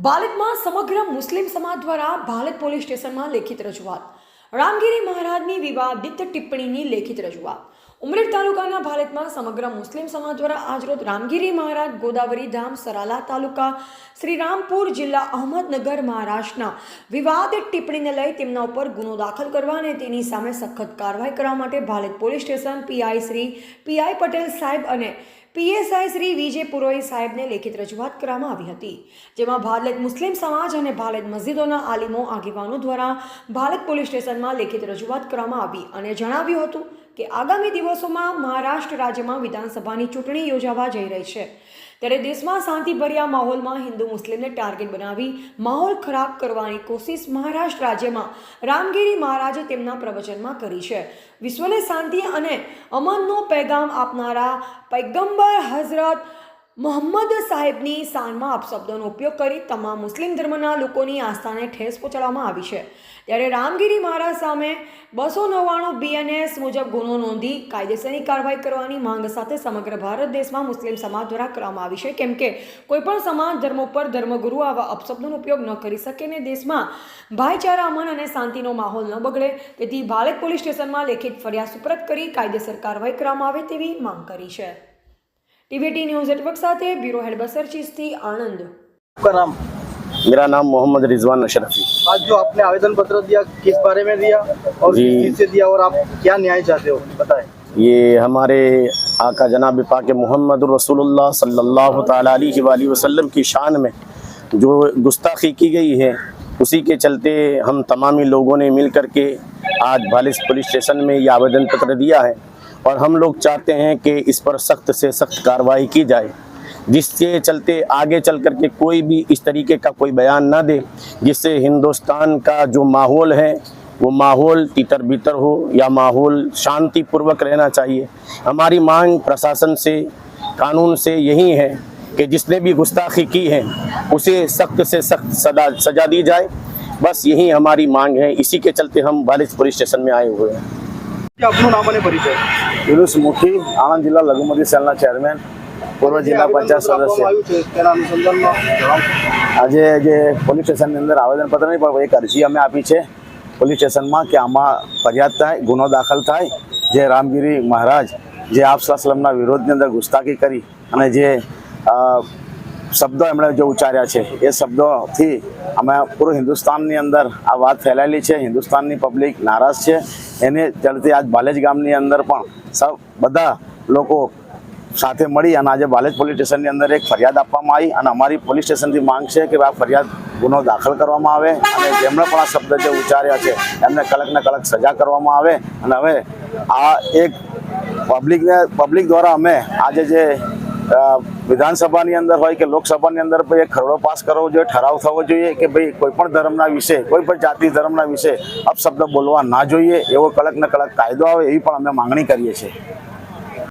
બાલકમાં સમગ્ર મુસ્લિમ સમાજ દ્વારા ભાલત પોલીસ સ્ટેશનમાં લેખિત રજૂઆત. રામગીરી મહારાજની વિવાદિત ટિપ્પણીની લેખિત રજૂઆત. ઉમરેઠ તાલુકાના ભારતમાં સમગ્ર મુસ્લિમ સમાજ દ્વારા આજરોજ રામગીરી મહારાજ ગોદાવરી ધામ સરાલા તાલુકા શ્રીરામપુર જિલ્લા અહમદનગર મહારાષ્ટ્રના વિવાદિત ટિપ્પણીને લઈ તેમના ઉપર ગુનો દાખલ કરવા અને તેની સામે સખત કાર્યવાહી કરવા માટે Bharat police station PI Shri PI Patel સાહેબ અને પીએસઆઈ શ્રી વિજય પુરોહિત સાહેબને લેખિત રજૂઆત કરવામાં આવી હતી, જેમાં ભારત મુસ્લિમ સમાજ અને ભારત મસ્જિદોના આલિમો આગેવાનો દ્વારા ભારત પોલીસ સ્ટેશનમાં લેખિત રજૂઆત કરવામાં આવી અને જણાવ્યું હતું કે આગામી દિવસોમાં મહારાષ્ટ્ર રાજ્યમાં વિધાનસભાની ચૂંટણી યોજાવા જઈ રહી છે. ત્યારે દેશમાં શાંતિભર્યા માહોલમાં હિન્દુ મુસ્લિમને ટાર્ગેટ બનાવી માહોલ ખરાબ કરવાની કોશિશ મહારાષ્ટ્ર રાજ્યમાં રામગીરી મહારાજે તેમના પ્રવચનમાં કરી છે. વિશ્વને શાંતિ અને અમનનો પેગામ આપનારા પૈગંબર હઝરત મોહમ્મદ સાહેબની શાનમાં અપશબ્દોનો ઉપયોગ કરી તમામ મુસ્લિમ ધર્મના લોકોની આસ્થાને ઠેસ પહોંચાડવામાં આવી છે. ત્યારે રામગીરી મહારાજ સામે બસો નવ્વાણું બીએનએસ મુજબ ગુનો નોંધી કાયદેસરની કાર્યવાહી કરવાની માંગ સાથે સમગ્ર ભારત દેશમાં મુસ્લિમ સમાજ દ્વારા કરવામાં આવી છે. કેમ કે કોઈપણ સમાજ, ધર્મ ઉપર ધર્મગુરુ આવા અપશબ્દોનો ઉપયોગ ન કરી શકે ને દેશમાં ભાઈચારા, અમન અને શાંતિનો માહોલ ન બગડે, તેથી ભારત પોલીસ સ્ટેશનમાં લેખિત ફરિયાદ સુપરત કરી કાયદેસર કાર્યવાહી કરવામાં આવે તેવી માંગ કરી છે. ટીવીટી ન્યૂઝ નેટવર્ક સાથે બ્યુરો હેડ બસર ચીસ્તી આણંદ आपका नाम मेरा नाम मोहम्मद रिजवान अशरफी आज जो आपने आवेदन पत्र दिया किस बारे में दिया और जी। किस चीज से दिया और आप क्या न्याय चाहते हो बताएं ये हमारे आका जनाब पाक मोहम्मद रसूलुल्लाह सल्लल्लाहु ताला अलैहि वाली वसल्लम की शान में जो गुस्ताखी की गई है उसी के चलते हम तमामी लोगों ने मिल कर के आज बालिस पुलिस स्टेशन में ये आवेदन पत्र दिया है और हम लोग चाहते हैं कि इस पर सख्त से सख्त कार्रवाई की जाए, जिसके चलते आगे चल कर के कोई भी इस तरीके का कोई बयान ना दे, जिससे हिंदुस्तान का जो माहौल है, वो माहौल तितर बितर हो या माहौल शांतिपूर्वक रहना चाहिए। हमारी मांग प्रशासन से, कानून से यही है कि जिसने भी गुस्ताखी की है, उसे सख्त से सख्त सजा सजा दी जाए। बस यही हमारी मांग है। इसी के चलते हम बालिश पुलिस स्टेशन में आए हुए हैं। આપનું નામ અને પરિચય યુનુસ મુખી આણંદ જિલ્લા લઘુમતી સેલના ચેરમેન પૂર્વ જિલ્લા પંચાયત સદસ્ય? આજે જે પોલીસ સ્ટેશનની અંદર આવેદનપત્ર નહીં પણ એક અરજી અમે આપી છે પોલીસ સ્ટેશનમાં કે આમાં ફરિયાદ થાય ગુનો દાખલ થાય જે રામગીરી મહારાજ જે આપ સલામના વિરોધની અંદર ગુસ્તાખી કરી અને જે શબ્દો એમણે જે ઉચ્ચાર્યા છે, એ શબ્દોથી અમે પૂરું હિન્દુસ્તાનની અંદર આ વાત ફેલાયેલી છે. હિન્દુસ્તાનની પબ્લિક નારાજ છે. એને ચડતી આજ બાલેજ ગામની અંદર પણ સૌ બધા લોકો સાથે મળી અને આજે બાલેજ પોલીસ સ્ટેશનની અંદર એક ફરિયાદ આપવામાં આવી અને અમારી પોલીસ સ્ટેશનથી માંગ છે કે આ ફરિયાદ ગુનો દાખલ કરવામાં આવે અને જેમણે પણ આ શબ્દ જે ઉચ્ચાર્યા છે, એમને કડકને કડક સજા કરવામાં આવે. અને હવે આ એક પબ્લિકને પબ્લિક દ્વારા અમે આજે જે વિધાનસભાની અંદર હોય કે લોકસભાની અંદર ભાઈ એક ખરડો પાસ કરવો જોઈએ, ઠરાવ થવો જોઈએ કે ભાઈ કોઈ પણ ધર્મના વિશે, કોઈ પણ જાતિ ધર્મના વિશે અપશબ્દ બોલવા ના જોઈએ, એવો કડક ને કડક કાયદો આવે એવી પણ અમે માંગણી કરીએ છીએ.